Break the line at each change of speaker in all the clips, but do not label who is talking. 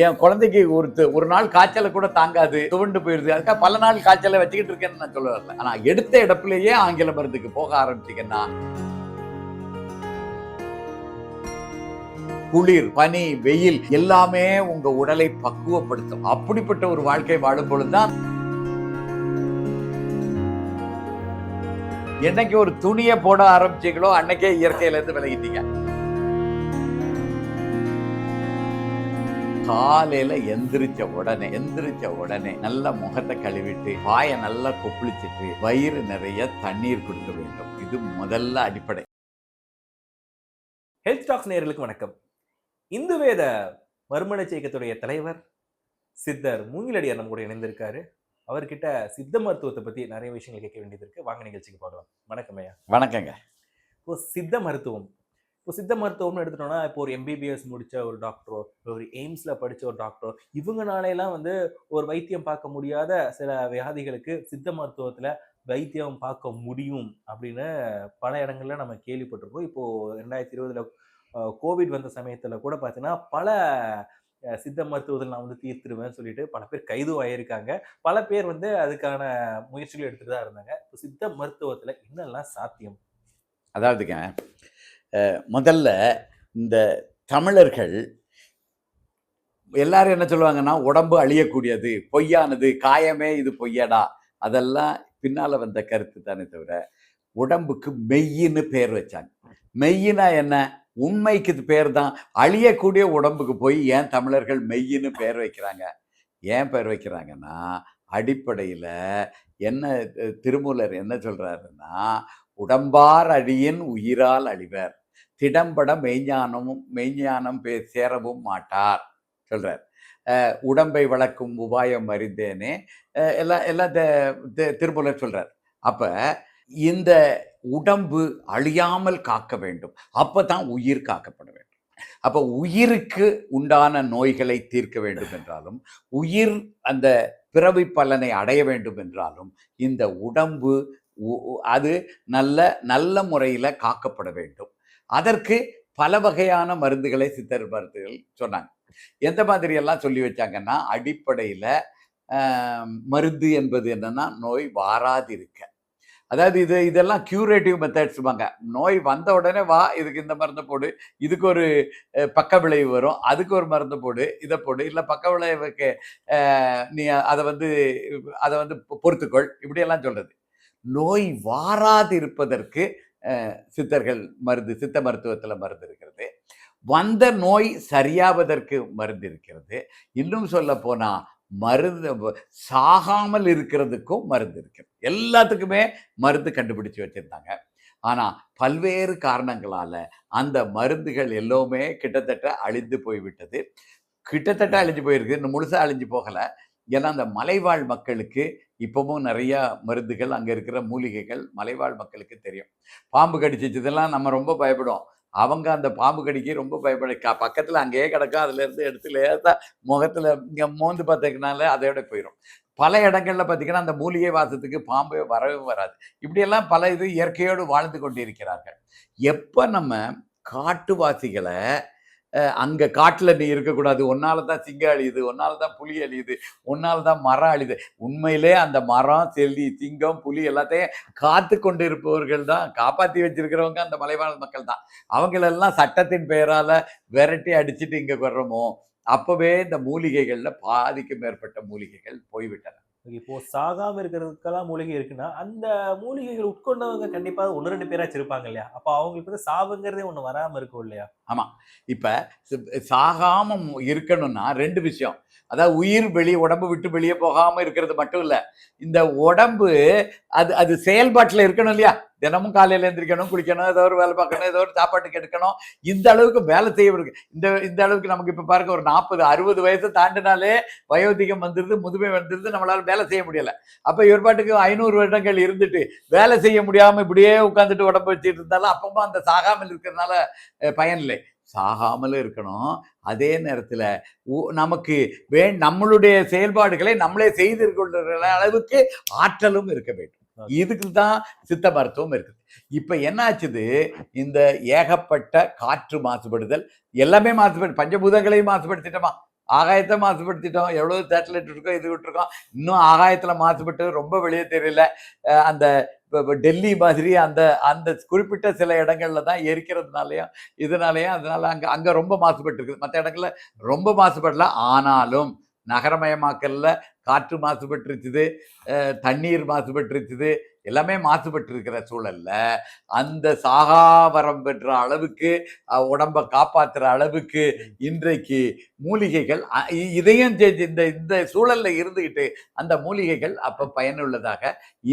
என் குழந்தைக்கு ஒரு ஒரு நாள் காய்ச்சலை கூட தாங்காது துவண்டு போயிருது. அதுக்காக பல நாள் காய்ச்சலை வச்சுக்கிட்டு இருக்கேன்னு நான் சொல்ல வரல. ஆனால் எடுத்த இடத்துலயே ஆங்கில மருந்துக்கு போக ஆரம்பிச்சிங்கன்னா குளிர் பனி வெயில் எல்லாமே உங்க உடலை பக்குவப்படுத்தும். அப்படிப்பட்ட ஒரு வாழ்க்கை வாழும் பொழுதுதான் என்னைக்கு ஒரு துணியை போட ஆரம்பிச்சீங்களோ அன்னைக்கே இயற்கையில இருந்து விலகிட்டீங்க. காலையில எந்திரிச்ச உடனே எந்திரிச்ச உடனே நல்ல முகத்தை கழுவிட்டு வாயை நல்லா கொப்பளிச்சிட்டு வயிறு நிறைய தண்ணீர் குடிக்க வேண்டும். இது முதல்ல அடிப்படை.
ஹெல்த் டாக்ஸ் நேயர்களுக்கு வணக்கம். இந்து வேத மறுமலர்ச்சி இயக்கத்துடைய தலைவர் சித்தர் மூங்கிலடியார் நம்ம கூட இணைந்திருக்காரு. அவர்கிட்ட சித்த மருத்துவத்தை பத்தி நிறைய விஷயங்கள் கேட்க வேண்டியது இருக்கு. வாங்க நிகழ்ச்சிக்கு போகலாம். வணக்கம் ஐயா.
வணக்கங்க.
இப்போ சித்த மருத்துவம் இப்போ சித்த மருத்துவம்னு எடுத்துட்டோம்னா இப்போ ஒரு எம்பிபிஎஸ் முடிச்ச ஒரு டாக்டரோ ஒரு எய்ம்ஸ்ல படிச்ச ஒரு டாக்டரோ இவங்கனாலையெல்லாம் வந்து ஒரு வைத்தியம் பார்க்க முடியாத சில வியாதிகளுக்கு சித்த மருத்துவத்துல வைத்தியம் பார்க்க முடியும் அப்படின்னு பல இடங்கள்ல நம்ம கேள்விப்பட்டிருக்கோம். இப்போ ரெண்டாயிரத்தி இருபதுல கோவிட் வந்த சமயத்துல கூட பார்த்தீங்கன்னா பல சித்த மருத்துவத்தில் நான் வந்து தீர்த்துருவேன் சொல்லிட்டு பல பேர் கைது ஆகியிருக்காங்க பல பேர் வந்து அதுக்கான முயற்சிகள் எடுத்துகிட்டு தான் இருந்தாங்க. இப்போ சித்த மருத்துவத்தில் என்னெல்லாம் சாத்தியம்?
அதாவதுங்க முதல்ல இந்த தமிழர்கள் எல்லாரும் என்ன சொல்லுவாங்கன்னா உடம்பு அழியக்கூடியது பொய்யானது காயமே இது பொய்யடா. அதெல்லாம் பின்னால் வந்த கருத்து தானே தவிர உடம்புக்கு மெய்யின்னு பேர் வச்சாங்க. மெய்யினா என்ன? உண்மைக்கு இது பேர் தான். அழியக்கூடிய உடம்புக்கு போய் ஏன் தமிழர்கள் மெய்யின்னு பேர் வைக்கிறாங்க? ஏன் பேர் வைக்கிறாங்கன்னா அடிப்படையில் என்ன திருமூலர் என்ன சொல்கிறாருன்னா உடம்பார் அழியின் உயிரால் அழிவர். திடம்பட மெய்ஞானமும் மெய்ஞானம் பே சேரவும் மாட்டார் சொல்கிறார் உடம்பை வளர்க்கும் உபாயம் அறிந்தேனே எல்லாம் எல்லாம் திருமலை சொல்கிறார் அப்போ சொல்றார். அப்ப இந்த உடம்பு அழியாமல் காக்க வேண்டும். அப்பதான் உயிர் காக்கப்பட வேண்டும். அப்ப உயிருக்கு உண்டான நோய்களை தீர்க்க வேண்டும் என்றாலும் உயிர் அந்த பிறவி பலனை அடைய வேண்டும் என்றாலும் இந்த உடம்பு உ- அது நல்ல நல்ல முறையில் காக்கப்பட வேண்டும். அதற்கு பல வகையான மருந்துகளை சித்தர் மருந்துகள் சொன்னாங்க. எந்த மாதிரி எல்லாம் சொல்லி வச்சாங்கன்னா அடிப்படையில் மருந்து என்பது என்னன்னா நோய் வாராதிருக்க. அதாவது இது இதெல்லாம் கியூரேட்டிவ் மெத்தட்ஸ்பாங்க நோய் வந்த உடனே வா இதுக்கு இந்த மருந்து போடு இதுக்கு ஒரு பக்க விளைவு வரும் அதுக்கு ஒரு மருந்து போடு இதை போடு இல்லை பக்க விளைவுக்கு நீ அதை வந்து அதை வந்து பொ- பொறுத்துக்கொள் இப்படியெல்லாம் சொல்கிறது நோய் வாராது இருப்பதற்கு சித்தர்கள் மருந்து சித்த மருத்துவத்தில் மருந்து இருக்கிறது. வந்த நோய் சரியாவதற்கு மருந்து இருக்கிறது. இன்னும் சொல்ல போனால் மருந்து சாகாமல் இருக்கிறதுக்கும் மருந்து இருக்கிறது எல்லாத்துக்குமே மருந்து கண்டுபிடிச்சு வச்சிருந்தாங்க. ஆனால் பல்வேறு காரணங்களால் அந்த மருந்துகள் எல்லாமே கிட்டத்தட்ட அழிந்து போய்விட்டது. கிட்டத்தட்ட அழிஞ்சு போயிருக்கு. இன்னும் முழுசாக அழிஞ்சு போகலை. ஏன்னா அந்த மலைவாழ் மக்களுக்கு இப்போவும் நிறையா மருந்துகள் அங்கே இருக்கிற மூலிகைகள் மலைவாழ் மக்களுக்கு தெரியும். பாம்பு கடிச்சிச்சதெல்லாம் நம்ம ரொம்ப பயப்படுவோம். அவங்க அந்த பாம்பு கடிக்கு ரொம்ப பயப்பட க- பக்கத்தில் அங்கேயே கிடக்கும். அதுலேருந்து எடுத்து லேசாக முகத்தில் இங்கே மோந்து பார்த்ததுனால அதோட போயிடும் பல இடங்களில் பார்த்தீங்கன்னா அந்த மூலிகை வாசத்துக்கு பாம்பு வரவே வராது. இப்படியெல்லாம் பல இது இயற்கையோடு வாழ்ந்து கொண்டிருக்கிறார்கள். எப்போ நம்ம காட்டுவாசிகளை அங்கே காட்டில் நீ இருக்கக்கூடாது. ஒன்னால் தான் சிங்கம் அழியுது ஒன்னால் தான் புலி அழியுது ஒன்னால் தான் மரம் அழியுது. உண்மையிலே அந்த மரம் செல்லி சிங்கம் புலி எல்லாத்தையும் காத்து கொண்டு இருப்பவர்கள் தான். காப்பாற்றி வச்சிருக்கிறவங்க அந்த மலைவாழ் மக்கள் தான். அவங்களெல்லாம் சட்டத்தின் பெயரால் விரட்டி அடிச்சுட்டு இங்கே வர்றோமோ அப்போவே இந்த மூலிகைகளில் பாதிக்கு மேற்பட்ட மூலிகைகள் போய்விட்டன.
இப்போ சாகாம இருக்கிறதுக்கெல்லாம் மூலிகை இருக்குன்னா அந்த மூலிகைகள் உட்கொண்டவங்க கண்டிப்பாக ஒன்று ரெண்டு பேராச்சும் இருப்பாங்க இல்லையா? அப்போ அவங்களுக்கு வந்து சாவுங்கிறதே ஒன்று வராமல் இருக்கும் இல்லையா?
ஆமாம் இப்போ சாகாமல் இருக்கணும்னா ரெண்டு விஷயம். அதாவது உயிர் வெளியே உடம்பு விட்டு வெளியே போகாமல் இருக்கிறது மட்டும் இல்லை. இந்த உடம்பு அது அது செயல்பாட்டில் இருக்கணும் இல்லையா? தினமும் காலையில் எந்திரிக்கணும் குளிக்கணும் ஏதோ ஒரு வேலை பார்க்கணும் ஏதோ ஒரு சாப்பாட்டுக்கு எடுக்கணும் இந்த அளவுக்கு வேலை செய்ய இருக்கு. இந்த இந்த அளவுக்கு நமக்கு இப்போ பாருங்க ஒரு நாற்பது அறுபது வயசு தாண்டினாலே வயோதிகம் வந்துருது முதுமை வந்துடுது நம்மளால் வேலை செய்ய முடியலை. அப்போ இவர் பாட்டுக்கு ஐநூறு வருடங்கள் இருந்துட்டு வேலை செய்ய முடியாமல் இப்படியே உட்காந்துட்டு உடம்பு வச்சுட்டு இருந்தாலும் அப்பவும் அந்த சாகாமல் இருக்கிறதுனால இல்லை. சாகாமலும் இருக்கணும். அதே நேரத்துல நமக்கு வே நம்மளுடைய செயல்பாடுகளை நம்மளே செய்து கொள்கிற அளவுக்கு ஆற்றலும் இருக்க வேண்டும். இதுக்கு தான் சித்த மருத்துவம் இருக்குது. இப்ப என்ன ஆச்சுது? இந்த ஏகப்பட்ட காற்று மாசுபடுதல் எல்லாமே மாசுபடு பஞ்சபூதங்களையும் மாசுபடுத்திட்டோமா? ஆகாயத்தை மாசுபடுத்திட்டோம். எவ்வளவு சேட்டலைட் இருக்கோம் இது விட்டுருக்கோம். இன்னும் ஆகாயத்தில் மாசுபட்டு ரொம்ப வெளியே தெரியல. அந்த இப்போ டெல்லி மாதிரி அந்த அந்த குறிப்பிட்ட சில இடங்கள்ல தான் எரிக்கிறதுனாலையும் இதனாலையும் அதனால அங்கே அங்கே ரொம்ப மாசுபட்டு இருக்குது மற்ற இடங்கள்ல ரொம்ப மாசுபடல. ஆனாலும் நகரமயமாக்கல்ல காற்று மாசுபட்டுருச்சுது. தண்ணீர் மாசுபட்டுருச்சுது. எல்லாமே மாசுபட்டு இருக்கிற சூழல்ல அந்த சாகாவரம் பெற்ற அளவுக்கு உடம்ப காப்பாத்துற அளவுக்கு இன்றைக்கு மூலிகைகள் இதையும் இந்த இந்த சூழல்ல இருந்துகிட்டு அந்த மூலிகைகள் அப்ப பயனுள்ளதாக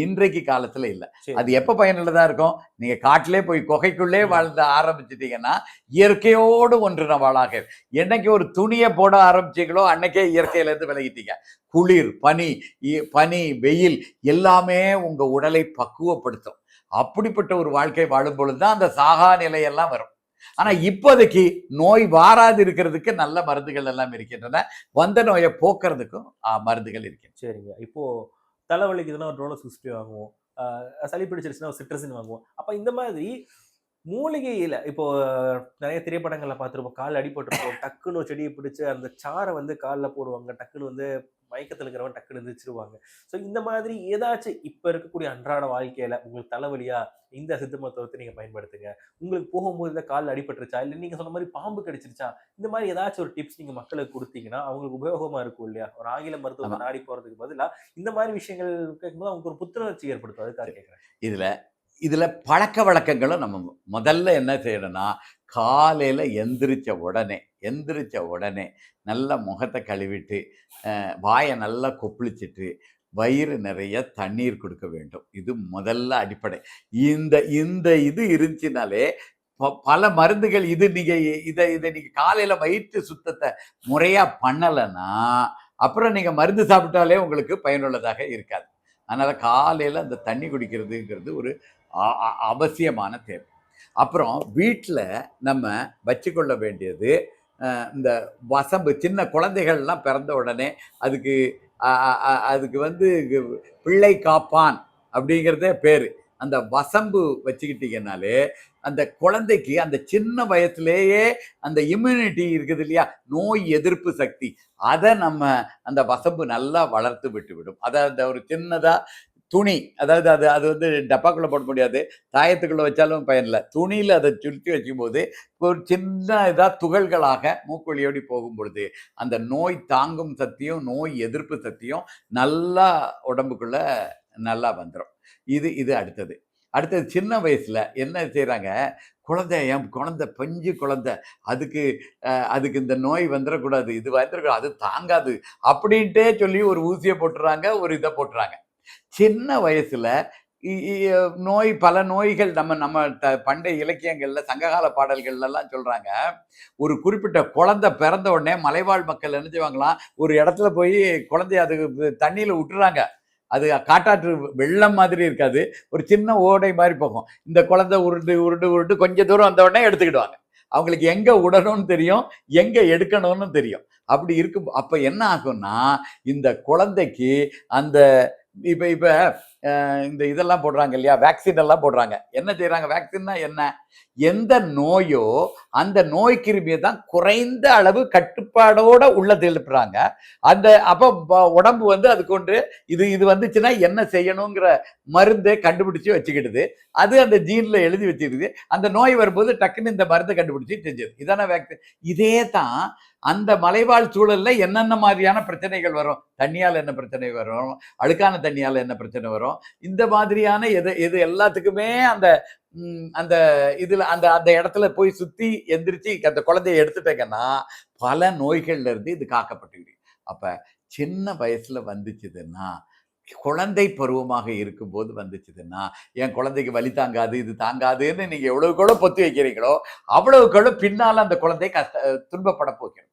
இன்றைக்கு காலத்துல இல்ல. அது எப்ப பயனுள்ளதா இருக்கும்? நீங்க காட்டிலே போய் குகைக்குள்ளே வாழ்ந்து ஆரம்பிச்சிட்டீங்கன்னா இயற்கையோடு ஒன்றின வாழாக என்னைக்கு ஒரு துணியை போட ஆரம்பிச்சீங்களோ அன்னைக்கே இயற்கையில இருந்து விலகிட்டீங்க. குளிர் பனி இ- பனி வெயில் எல்லாமே உங்கள் உடலை பக்குவப்படுத்தும். அப்படிப்பட்ட ஒரு வாழ்க்கை வாழும் பொழுதுதான் அந்த சாகா நிலையெல்லாம் வரும். ஆனால் இப்போதைக்கு நோய் வாராது இருக்கிறதுக்கு நல்ல மருந்துகள் எல்லாம் இருக்கின்றன. வந்த நோயை போக்குறதுக்கும் மருந்துகள் இருக்கின்றன.
சரிங்க. இப்போது தலைவலிக்குதுன்னா ஒரு ரோல சுஸ்டி வாங்குவோம். சளி பிடிச்சிருச்சுன்னா ஒரு சிட்ரஸின் வாங்குவோம். அப்போ இந்த மாதிரி மூலிகையில இப்போ நிறைய திரைப்படங்கள்ல பார்த்துருப்போம். கால் அடிபட்டிருப்போம் டக்குன்னு செடியை பிடிச்சு அந்த சாரை வந்து காலில் போடுவாங்க. டக்குன்னு வந்து மயக்கத்தில் இருக்கிறவன் டக்குன்னு எந்திரிச்சிருவாங்க. ஸோ இந்த மாதிரி ஏதாச்சும் இப்போ இருக்கக்கூடிய அன்றாட வாழ்க்கையில உங்களுக்கு தலைவலியா இந்த சித்த மருத்துவத்தை நீங்க பயன்படுத்துங்க. உங்களுக்கு போகும்போது இந்த கால் அடிபட்டுருச்சா? இல்லை நீங்க சொன்ன மாதிரி பாம்பு கடிச்சிருச்சா? இந்த மாதிரி ஏதாச்சும் ஒரு டிப்ஸ் நீங்க மக்களுக்கு கொடுத்தீங்கன்னா அவங்களுக்கு உபயோகமா இருக்கும் இல்லையா? ஒரு ஆங்கில மருத்துவத்தை
ஆமா.
நாடி போறதுக்கு பதிலா இந்த மாதிரி விஷயங்கள் கேட்கும்போது அவங்களுக்கு ஒரு புத்துணர்ச்சி ஏற்படுத்தும். அதுக்காக கேட்குறேன்.
இதுல இதில் பழக்க வழக்கங்களும் நம்ம முதல்ல என்ன செய்யணும்னா காலையில் எந்திரிச்ச உடனே எந்திரிச்ச உடனே நல்ல முகத்தை கழுவிட்டு வாயை நல்லா கொப்பளிச்சிட்டு வயிறு நிறைய தண்ணீர் கொடுக்க வேண்டும். இது முதல்ல அடிப்படை. இந்த இந்த இது இருந்துச்சுனாலே ப- பல மருந்துகள் இது நீங்கள் இதை இதை நீங்கள் காலையில் வயிற்று சுத்தத்தை முறையாக பண்ணலைன்னா அப்புறம் நீங்கள் மருந்து சாப்பிட்டாலே உங்களுக்கு பயனுள்ளதாக இருக்காது. அதனால் காலையில் அந்த தண்ணி குடிக்கிறதுங்கிறது ஒரு அவசியமான தேவை. அப்புறம் வீட்டில் நம்ம வச்சுக்கொள்ள வேண்டியது இந்த வசம்பு சின்ன குழந்தைகள்லாம் பிறந்த உடனே அதுக்கு அதுக்கு வந்து பிள்ளை காப்பான் அப்படிங்கிறதே பேர். அந்த வசம்பு வச்சுக்கிட்டிங்கனாலே அந்த குழந்தைக்கு அந்த சின்ன வயசுலேயே அந்த இம்யூனிட்டி இருக்குது இல்லையா? நோய் எதிர்ப்பு சக்தி. அதை நம்ம அந்த வசம்பு நல்லா வளர்த்து விட்டு விடும். அதை அந்த ஒரு சின்னதாக துணி அதாவது அது அது வந்து டப்பாக்குள்ளே போட முடியாது. தாயத்துக்குள்ளே வச்சாலும் பயனில்லை. துணியில் அதை சுருட்டி வைக்கும்போது ஒரு சின்ன இதாக துகள்களாக மூக்கொழியோடி போகும் பொழுது அந்த நோய் தாங்கும் சக்தியும் நோய் எதிர்ப்பு சக்தியும் நல்லா உடம்புக்குள்ளே நல்லா வந்துடும் இது இது அடுத்தது. அடுத்தது சின்ன வயசில் என்ன செய்கிறாங்க குழந்தை என் குழந்தை பஞ்சு குழந்தை அதுக்கு அதுக்கு இந்த நோய் வந்துடக்கூடாது இது வந்துடக்கூடாது அது தாங்காது அப்படின்ட்டே சொல்லி ஒரு ஊசியை போட்டுறாங்க ஒரு இதை போட்டுறாங்க. சின்ன வயசில் இ- இ- நோய் பல நோய்கள் நம்ம நம்ம த- பண்டைய இலக்கியங்களில் சங்ககால பாடல்கள்ல எல்லாம் ஒரு குறிப்பிட்ட குழந்தை பிறந்த உடனே மலைவாழ் மக்கள் நினைச்சுவாங்களாம் ஒரு இடத்துல போய் குழந்தைய அது தண்ணியில் விட்டுறாங்க. அது காட்டாற்று வெள்ளம் மாதிரி இருக்காது ஒரு சின்ன ஓடை மாதிரி போகும். இந்த குழந்தை உருண்டு உருண்டு உருண்டு கொஞ்சம் தூரம் வந்த உடனே எடுத்துக்கிடுவாங்க. அவங்களுக்கு எங்கே விடணும்னு தெரியும் எங்கே எடுக்கணும்னு தெரியும். அப்படி இருக்கும் அப்போ என்ன ஆகும்னா இந்த குழந்தைக்கு அந்த இப்போ இப்போ இந்த இதெல்லாம் போடுறாங்க இல்லையா? வேக்சின் எல்லாம் போடுறாங்க. என்ன செய்கிறாங்க வேக்சின்னா என்ன? எந்த நோயோ அந்த நோய் கிருமியை தான் குறைந்த அளவு கட்டுப்பாடோட உள்ள எழுப்புறாங்க. அந்த அப்போ உடம்பு வந்து அது கொண்டு இது இது வந்துச்சுன்னா என்ன செய்யணுங்கிற மருந்தை கண்டுபிடிச்சு வச்சுக்கிடுது அது அந்த ஜீனில் எழுதி வச்சிருக்குது அந்த நோய் வரும்போது டக்குன்னு இந்த மருந்தை கண்டுபிடிச்சி செஞ்சது. இதான வேக்சின் இதே தான் அந்த மலைவாழ் சூழல்ல என்னென்ன மாதிரியான பிரச்சனைகள் வரும்? தண்ணியால் என்ன பிரச்சனை வரும்? அழுக்கான தண்ணியால் என்ன பிரச்சனை வரும்? இந்த மாதிரியான எது எது எல்லாத்துக்குமே அந்த அந்த இதில் அந்த அந்த இடத்துல போய் சுற்றி எந்திரிச்சு அந்த குழந்தைய எடுத்துட்டேங்கன்னா பல நோய்கள்ல இருந்து இது காக்கப்பட்டு அப்போ சின்ன வயசில் வந்துச்சுதுன்னா குழந்தை பருவமாக இருக்கும்போது வந்துச்சுதுன்னா என் குழந்தைக்கு வலி தாங்காது இது தாங்காதுன்னு நீங்கள் எவ்வளவுக்கு எவ்வளவு பொத்து வைக்கிறீங்களோ அவ்வளவுக்கு எவ்வளவு பின்னால் அந்த குழந்தை கஷ்ட துன்பப்பட போகிறது.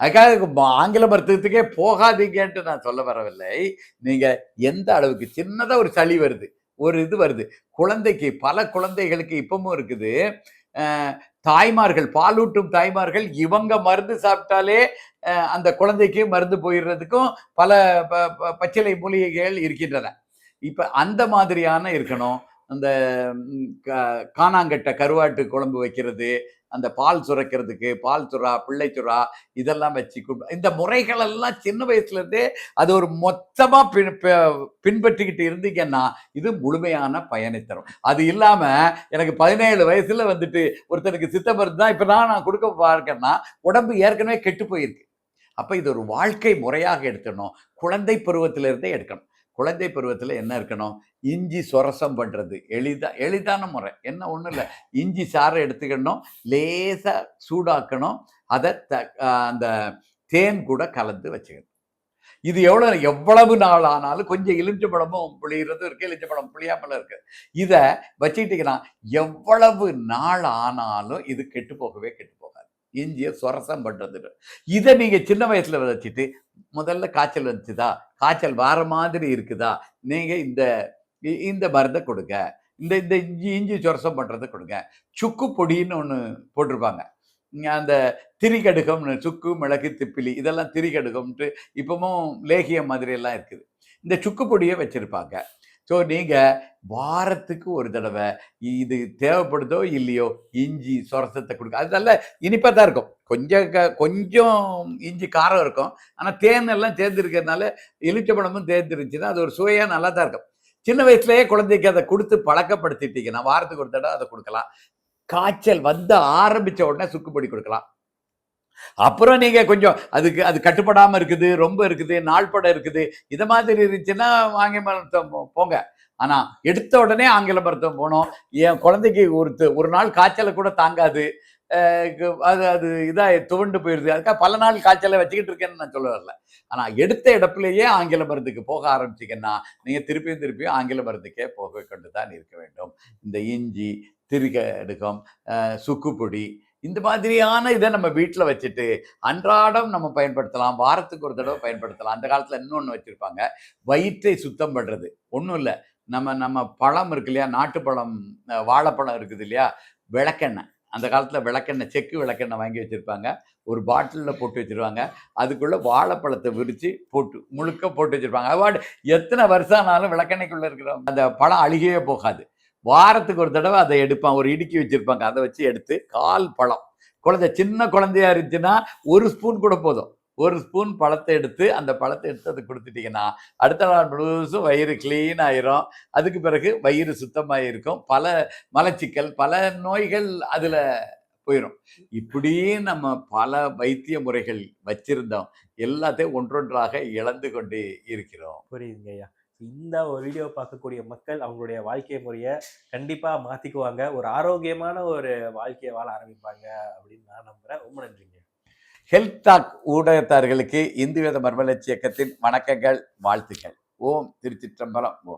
அதுக்காக ஆங்கில மருத்துவத்துக்கே போகாதீங்கன்ட்டு நான் சொல்ல வரவில்லை. நீங்கள் எந்த அளவுக்கு சின்னதாக ஒரு சளி வருது ஒரு இது வருது குழந்தைக்கு பல குழந்தைகளுக்கு இப்பவும் இருக்குது. தாய்மார்கள் பாலூட்டும் தாய்மார்கள் இவங்க மருந்து சாப்பிட்டாலே அந்த குழந்தைக்கு மருந்து போயிடுறதுக்கும் பல ப- ப- பச்சிலை மூலிகைகள் இருக்கின்றன. இப்போ அந்த மாதிரியான இருக்கணும். அந்த கா- காணாங்கட்ட கருவாட்டு குழம்பு வைக்கிறது அந்த பால் சுரக்கிறதுக்கு பால் சுறா பிள்ளை சுறா இதெல்லாம் வச்சு இந்த முறைகள் எல்லாம் சின்ன வயசுலேருந்தே அது ஒரு மொத்தமாக பின் பின்பற்றிக்கிட்டு இருந்தீங்கன்னா இது முழுமையான பயனை தரும். அது இல்லாமல் எனக்கு பதினேழு வயசில் வந்துட்டு ஒருத்தனுக்கு சித்த மருந்து தான் இப்போ நான் நான் கொடுக்க பார்க்கேன்னா உடம்பு ஏற்கனவே கெட்டு போயிருக்கு. அப்போ இது ஒரு வாழ்க்கை முறையாக எடுத்துடணும். குழந்தை பருவத்திலிருந்தே எடுக்கணும். குழந்தை பருவத்தில் என்ன இருக்கணும்? இஞ்சி சொரசம் பண்ணுறது எளிதா எளிதான முறை. என்ன ஒன்றும் இல்லை. இஞ்சி சாறை எடுத்துக்கணும். லேசாக சூடாக்கணும். அதை த அந்த தேன் கூட கலந்து வச்சுக்கணும். இது எவ்வளோ எவ்வளவு நாள் ஆனாலும் கொஞ்சம் எலுமிச்சம்பழமும் புளியறதும் இருக்கு. பழம் புளியாமல் இருக்குது இதை வச்சுக்கிட்டீங்கன்னா எவ்வளவு நாள் ஆனாலும் இது கெட்டு போகவே கெட்டு இஞ்சியை சொரசம் பண்ணுறது இதை நீங்கள் சின்ன வயசில் வச்சுட்டு முதல்ல காய்ச்சல் வந்துச்சுதா காய்ச்சல் வார மாதிரி இருக்குதா? நீங்கள் இந்த இந்த மருந்தை கொடுங்க. இந்த இந்த இஞ்சி இஞ்சி சொரசம் பண்ணுறத கொடுங்க. சுக்கு பொடின்னு ஒன்று போட்டிருப்பாங்க. அந்த திரிகடுகம்னு சுக்கு மிளகு திப்பிலி இதெல்லாம் திரிகடுகம்ன்ட்டு இப்போவும் லேகியம் மாதிரி எல்லாம் இருக்குது. இந்த சுக்கு பொடியை வச்சுருப்பாங்க. ஸோ நீங்கள் வாரத்துக்கு ஒரு தடவை இது தேவைப்படுதோ இல்லையோ இஞ்சி சொரசத்தை கொடுக்க அது நல்ல இனிப்பாக தான் இருக்கும். கொஞ்சம் க- கொஞ்சம் இஞ்சி காரம் இருக்கும். ஆனால் தேன் எல்லாம் தேர்ந்திருக்கிறதுனால எலுச்சப்பழமும் தேர்ந்துருச்சுன்னா அது ஒரு சுவையாக நல்லா தான் இருக்கும். சின்ன வயசுலேயே குழந்தைக்கு அதை கொடுத்து பழக்கப்படுத்திட்டீங்கன்னா வாரத்துக்கு ஒரு தடவை அதை கொடுக்கலாம். காய்ச்சல் வந்து ஆரம்பிச்ச உடனே சுக்குப்பொடி கொடுக்கலாம். அப்புறம் நீங்கள் கொஞ்சம் அதுக்கு அது கட்டுப்படாமல் இருக்குது ரொம்ப இருக்குது நாள்பட இருக்குது. இது மாதிரி இருந்துச்சுன்னா ஆங்கில மருத்துவம் போங்க. ஆனால் எடுத்த உடனே ஆங்கில மருத்துவம் போனோம். என் குழந்தைக்கு ஒரு ஒரு நாள் காய்ச்சலை கூட தாங்காது. அது அது இதாக துவண்டு போயிடுது அதுக்காக பல நாள் காய்ச்சலை வச்சுக்கிட்டு இருக்கேன்னு நான் சொல்ல வரல. ஆனால் எடுத்த இடத்துலயே ஆங்கில மருந்துக்கு போக ஆரம்பிச்சிங்கன்னா நீங்கள் திருப்பியும் திருப்பியும் ஆங்கில மருந்துக்கே போக கொண்டு தான் இருக்க வேண்டும். இந்த இஞ்சி திரிகடுகம் அஹ் சுக்குப்பொடி இந்த மாதிரியான இதை நம்ம வீட்டில் வச்சுட்டு அன்றாடம் நம்ம பயன்படுத்தலாம். வாரத்துக்கு ஒரு தடவை பயன்படுத்தலாம். அந்த காலத்தில் இன்னொன்று வச்சுருப்பாங்க. வயிற்றை சுத்தம் பண்ணுறது ஒன்றும் இல்லை. நம்ம நம்ம பழம் இருக்கு இல்லையா? நாட்டுப்பழம் வாழைப்பழம் இருக்குது இல்லையா? விளக்கெண்ணெய். அந்த காலத்தில் விளக்கெண்ணெய் செக்கு விளக்கெண்ணெய் வாங்கி வச்சுருப்பாங்க. ஒரு பாட்டிலில் போட்டு வச்சுருவாங்க. அதுக்குள்ளே வாழைப்பழத்தை விரித்து போட்டு முழுக்க போட்டு வச்சுருப்பாங்க. அவார்டு எத்தனை வருஷம் ஆனாலும் விளக்கெண்ணெய்க்குள்ளே இருக்கிற அந்த பழம் அழுகவே போகாது. வாரத்துக்கு ஒரு தடவை அதை எடுப்பான். ஒரு இடுக்கி வச்சிருப்பாங்க. அதை வச்சு எடுத்து கால் பழம். குழந்தை சின்ன குழந்தையா இருந்துச்சுன்னா ஒரு ஸ்பூன் கூட போதும். ஒரு ஸ்பூன் பழத்தை எடுத்து அந்த பழத்தை எடுத்து அதை கொடுத்துட்டீங்கன்னா அடுத்த நாள் முழுசும் வயிறு க்ளீன் ஆயிரும். அதுக்கு பிறகு வயிறு சுத்தமாக இருக்கும் பல மலச்சிக்கல் பல நோய்கள் அதில் போயிடும் இப்படியே நம்ம பல வைத்திய முறைகள் வச்சிருந்தோம். எல்லாத்தையும் ஒன்றொன்றாக இழந்து கொண்டு இருக்கிறோம்.
புரியுதுங்க ஐயா இந்த ஒரு வீடியோ பார்க்கக்கூடிய மக்கள் அவங்களுடைய வாழ்க்கை முறையை கண்டிப்பாக மாற்றிக்குவாங்க ஒரு ஆரோக்கியமான ஒரு வாழ்க்கையை வாழ ஆரம்பிப்பாங்க அப்படின்னு நான் நம்புகிறேன் ரொம்ப நன்றிங்க.
ஹெல்த் டாக் ஊடகத்தார்களுக்கு இந்து வேத மர்மலட்சி இயக்கத்தின் வணக்கங்கள் வாழ்த்துக்கள். ஓம் திருச்சிற்றம்பலம். ஓம்.